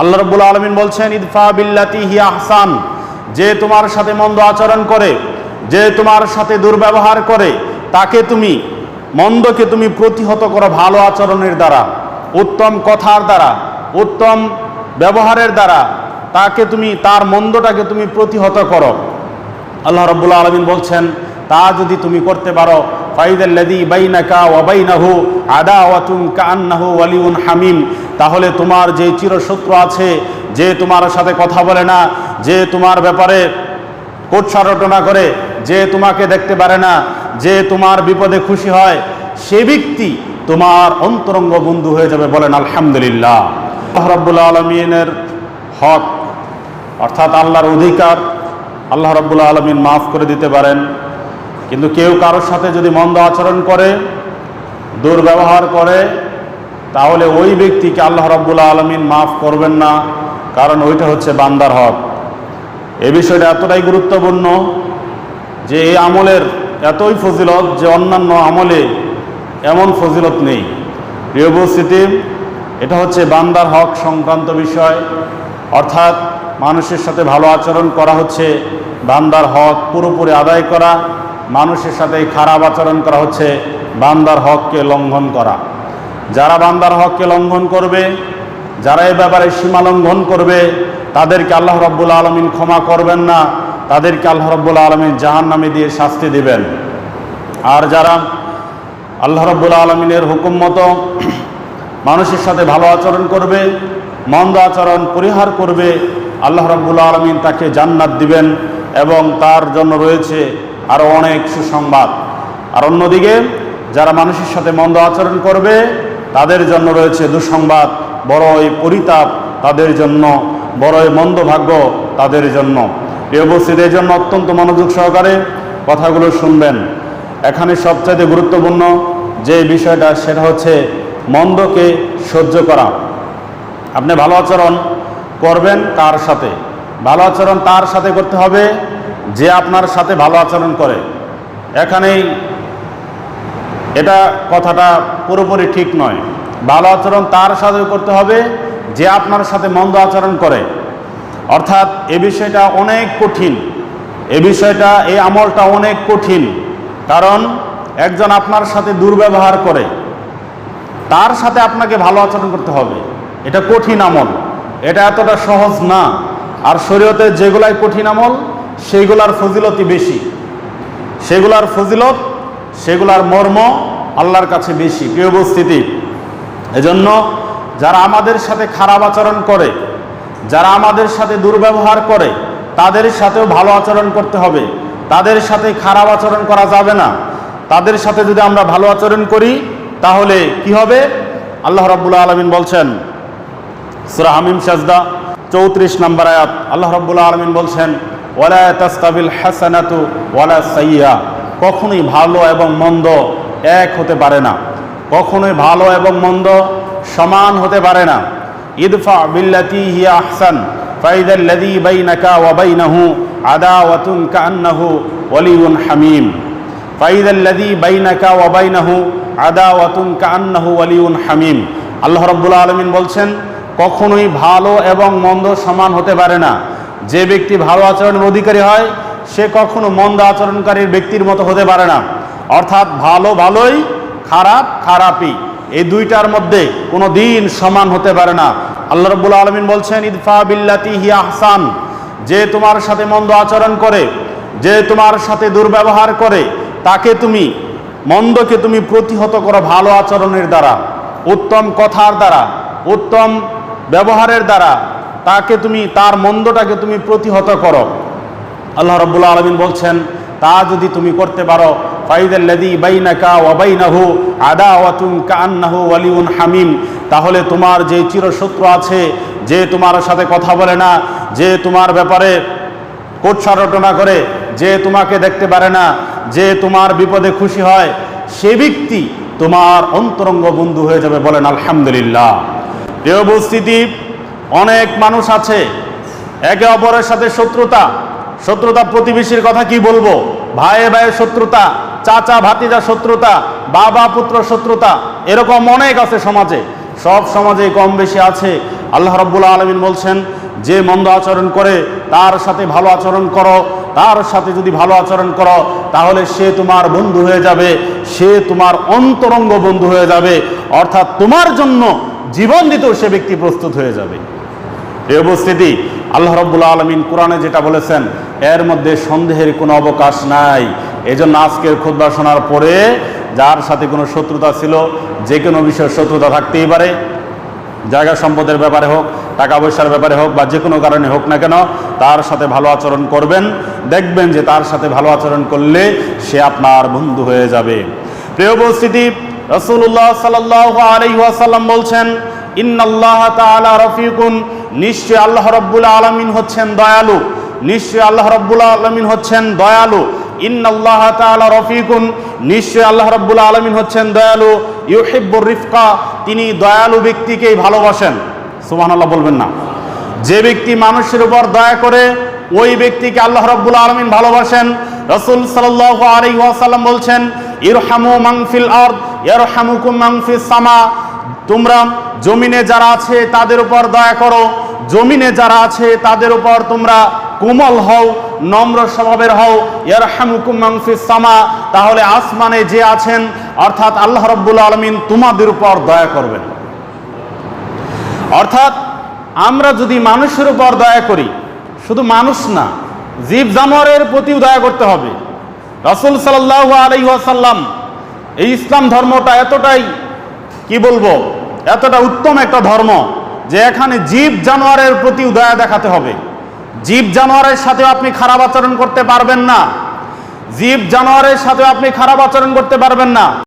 আল্লাহ রব্বুল আলমিন বলছেন, ইদফা বিল্লাতি হিয়া আহসান যে তোমার সাথে মন্দ আচরণ করে, যে তোমার সাথে দুর্ব্যবহার করে, তাকে তুমি, মন্দকে তুমি প্রতিহত করো ভালো আচরণের দ্বারা, উত্তম কথার দ্বারা, উত্তম ব্যবহারের দ্বারা, তাকে তুমি, তার মন্দটাকে তুমি প্রতিহত করো। আল্লাহ রব্বুল্লা আলমিন বলছেন, তা যদি তুমি করতে পারো ফাইদাল্লাদি বাইনাকা ওয়াবাইনাহু আদা ওয়াতুন কান্নাহু ওয়ালিউন হামিম তাহলে তোমার যে চিরশত্রু আছে, যে তোমার সাথে কথা বলে না, যে তোমার ব্যাপারে কোৎসারটনা করে, যে তোমাকে দেখতে পারে না, যে তোমার বিপদে খুশি হয়, সে ব্যক্তি তোমার অন্তরঙ্গ বন্ধু হয়ে যাবে বলেন আলহামদুলিল্লাহ। রব্বুল্লা আলমিনের হক, অর্থাৎ আল্লাহর অধিকার আল্লাহ রব্বুল্লা আলমিন মাফ করে দিতে পারেন। কিন্তু কেউ কারোর সাথে যদি মন্দ আচরণ করে, দুর্ব্যবহার করে তাহলে ওই ব্যক্তিকে আল্লাহ রব্বুল্লা আলমিন মাফ করবেন না, কারণ ওইটা হচ্ছে বান্দার হক। এ বিষয়টা এতটাই গুরুত্বপূর্ণ যে এই আমলের এতই ফজিলত যে অন্যান্য আমলে এমন ফজিলত নেই। প্রিয় উপস্থিতি, এটা হচ্ছে বান্দার হক সংক্রান্ত বিষয়। অর্থাৎ মানুষের সাথে ভালো আচরণ করা হচ্ছে, বান্দার হক পুরোপুরি আদায় করা। মানুষের সাথে খারাপ আচরণ করা হচ্ছে, বান্দার হককে লঙ্ঘন করা। যারা বান্দার হককে লঙ্ঘন করবে, যারা এ ব্যাপারে সীমা লঙ্ঘন করবে, তাদেরকে আল্লাহ রব্বুল আলমিন ক্ষমা করবেন না, তাদেরকে আল্লাহ রব্বুল আলমিন জাহান নামে দিয়ে শাস্তি দিবেন। আর যারা আল্লাহ রব্বুল আলমিনের হুকুম মতো মানুষের সাথে ভালো আচরণ করবে, মন্দ আচরণ পরিহার করবে, আল্লাহ রব্বুল আলমিন তাকে জান্নাত দিবেন এবং তার জন্য রয়েছে আরও অনেক সুসংবাদ। আর অন্যদিকে, যারা মানুষের সাথে মন্দ আচরণ করবে তাদের জন্য রয়েছে দুঃসংবাদ, বড়ই পরিতাপ তাদের জন্য, বড়ই মন্দ ভাগ্য তাদের জন্য। এই উপস্থিতির জন্য অত্যন্ত মনোযোগ সহকারে কথাগুলো শুনবেন। এখানে সবচাইতে গুরুত্বপূর্ণ যে বিষয়টা, সেটা হচ্ছে মন্দকে সহ্য করা। আপনি ভালো আচরণ করবেন কার সাথে? ভালো আচরণ তার সাথে করতে হবে যে আপনার সাথে ভালো আচরণ করে। এখানেই এটা কথাটা পুরোপুরি ঠিক নয়। ভালো আচরণ তার সাথে করতে হবে, যে আপনার সাথে মন্দ আচরণ করে। অর্থাৎ এ বিষয়টা অনেক কঠিন। এ বিষয়টা, এই আমলটা অনেক কঠিন। কারণ একজন আপনার সাথে দুর্ব্যবহার করে, তার সাথে আপনাকে ভালো আচরণ করতে হবে। এটা কঠিন আমল। এটা এতটা সহজ না। আর শরীয়তে যেগুলাই কঠিন আমল, সেইগুলার ফজিলতই বেশি। সেগুলার ফজিলত সেগুলার মর্ম আল্লাহর কাছে বেশি, প্রিয় উপস্থিতি। এজন্য যারা আমাদের সাথে খারাপ আচরণ করে, যারা আমাদের সাথে দুর্ব্যবহার করে, তাদের সাথেও ভালো আচরণ করতে হবে। তাদের সাথে খারাপ আচরণ করা যাবে না। তাদের সাথে যদি আমরা ভালো আচরণ করি, তাহলে কি হবে? আল্লাহ রাব্বুল আলমিন বলছেন, সুরা হামিম সাজদা, চৌত্রিশ নম্বর আয়াত। আল্লাহ রাব্বুল আলমিন বলছেন, ওয়ালা তাস্তাবিল হাসানাতু ওয়ালা সাইয়া কখনোই ভালো এবং মন্দ এক হতে পারে না। কখনোই ভালো এবং মন্দ সমান হতে পারে না। ইদফা বিল্লাতি হিয়া আহসান ফাইদাল্লাযী বাইনাকা ওয়া বাইনাহু আদাওয়াতুন কান্নাহু ওয়ালিউন হামিম। ফাইদাল্লাযী বাইনাকা ওয়া বাইনাহু আদাওয়াতুন কান্নাহু ওয়ালিউন হামিম। আল্লাহ রাব্বুল আলামিন বলছেন, কখনোই ভালো এবং মন্দ সমান হতে পারে না। যে ব্যক্তি ভালো আচরণের অধিকারী হয় সে কখনো মন্দ আচরণকারীর ব্যক্তির মতো হতে পারে না। অর্থাৎ ভালো ভালোই, খারাপ খারাপই। এই দুইটার মধ্যে কোনো দিন সমান হতে পারে না। আল্লাহ রব্বুল আলমিন বলছেন, ইদফা বিল্লাতি হিয়া আহসান। যে তোমার সাথে মন্দ আচরণ করে, যে তোমার সাথে দুর্ব্যবহার করে, তাকে তুমি, মন্দকে তুমি প্রতিহত করো ভালো আচরণের দ্বারা, উত্তম কথার দ্বারা, উত্তম ব্যবহারের দ্বারা। তাকে তুমি, তার মন্দটাকে তুমি প্রতিহত করো। আল্লাহ রব্বুল আলমিন বলছেন, তা যদি তুমি করতে পারো আদা হামিম। তাহলে তোমার যে চিরশত্রু আছে, যে তোমার সাথে কথা বলে না, যে তোমার ব্যাপারে কোৎসারটনা করে, যে তোমাকে দেখতে পারে না, যে তোমার বিপদে খুশি হয়, সে ব্যক্তি তোমার অন্তরঙ্গ বন্ধু হয়ে যাবে বলেন আলহামদুলিল্লাহ। প্রিয় উপস্থিতি, অনেক মানুষ আছে, একে অপরের সাথে শত্রুতা শত্রুতা প্রতিবেশীর কথা কি বলব? ভাইয়ে ভাইয়ের শত্রুতা, চাচা ভাতিজা শত্রুতা, বাবা পুত্র শত্রুতা, এরকম অনেক আছে সমাজে। সব সমাজে কম বেশি আছে। আল্লাহ রব্বুল আলমিন বলছেন, যে মন্দ আচরণ করে, তার সাথে ভালো আচরণ করো। তার সাথে যদি ভালো আচরণ করো, তাহলে সে তোমার বন্ধু হয়ে যাবে। সে তোমার অন্তরঙ্গ বন্ধু হয়ে যাবে। অর্থাৎ তোমার জন্য জীবন দিতেও সে ব্যক্তি প্রস্তুত হয়ে যাবে। এই উপস্থিতি আল্লাহ রব্বুল আলমিন কোরআনে যেটা বলেছেন, এর মধ্যে সন্দেহের কোনো অবকাশ নাই। এই জন্য আজকের খুদ্া শোনার পরে যার সাথে কোনো শত্রুতা ছিল, যে কোনো বিষয়ে শত্রুতা থাকতেই পারে। জায়গা সম্পদের ব্যাপারে হোক, টাকা পয়সার ব্যাপারে হোক, বা যে কোনো কারণে হোক না কেন, তার সাথে ভালো আচরণ করবেন। দেখবেন যে তার সাথে ভালো আচরণ করলে সে আপনার বন্ধু হয়ে যাবে। প্রিয় উপস্থিতি রসুল্লাহ সাল্লাহ আলহাসাল্লাম বলছেন ইন্নাল্লাহ তাআলা রফিকুন। নিশ্চয় আল্লাহ রব্বুল আলমিন হচ্ছেন দয়ালু। নিশ্চয় আল্লাহ রব্বুল আলমিন হচ্ছেন দয়ালু। ইন্নাল্লাহ তাআলা রফিকুন। নিশ্চয় আল্লাহ রব্বুল আলমিন হচ্ছেন দয়ালু। ইউহিব্বুর রিফকা। তিনি দয়ালু ব্যক্তিকেই ভালোবাসেন। সুবহানাল্লাহ বলবেন না। যে ব্যক্তি মানুষের উপর দয়া করে, ওই ব্যক্তিকে আল্লাহ রব্বুল আলমিন ভালোবাসেন। রসুল সাল্লাহ আলী ওয়াসাল্লাম বলছেন, ইরহামু মাংফিল আর্দ, ইয়ারহামুকুম মাংফিস সামা। তোমরা জমিনে যারা আছে তাদের উপর দয়া করো। জমিনে যারা আছে তাদের উপর তোমরা কোমল হও, নম্র স্বভাবের হও। ইয়ারহামুকুম মাংফিস সামা। তাহলে আসমানে যে আছেন, অর্থাৎ আল্লাহ রব্বুল আলমিন তোমাদের উপর দয়া করবেন। অর্থাৎ আমরা যদি মানুষের উপর দয়া করি, শুধু মানুষ না জীব জানোয়ারের প্রতিও দয়া করতে হবে। রসুল সাল্লাহ আলাইসাল্লাম এই ইসলাম ধর্মটা এতটাই কি বলব? এতটা উত্তম একটা ধর্ম যে এখানে জীব জানোয়ারের প্রতি উদয়া দেখাতে হবে। জীব জানোয়ারের সাথে আপনি খারাপ আচরণ করতে পারবেন না। জীব জানোয়ারের সাথে আপনি খারাপ আচরণ করতে পারবেন না।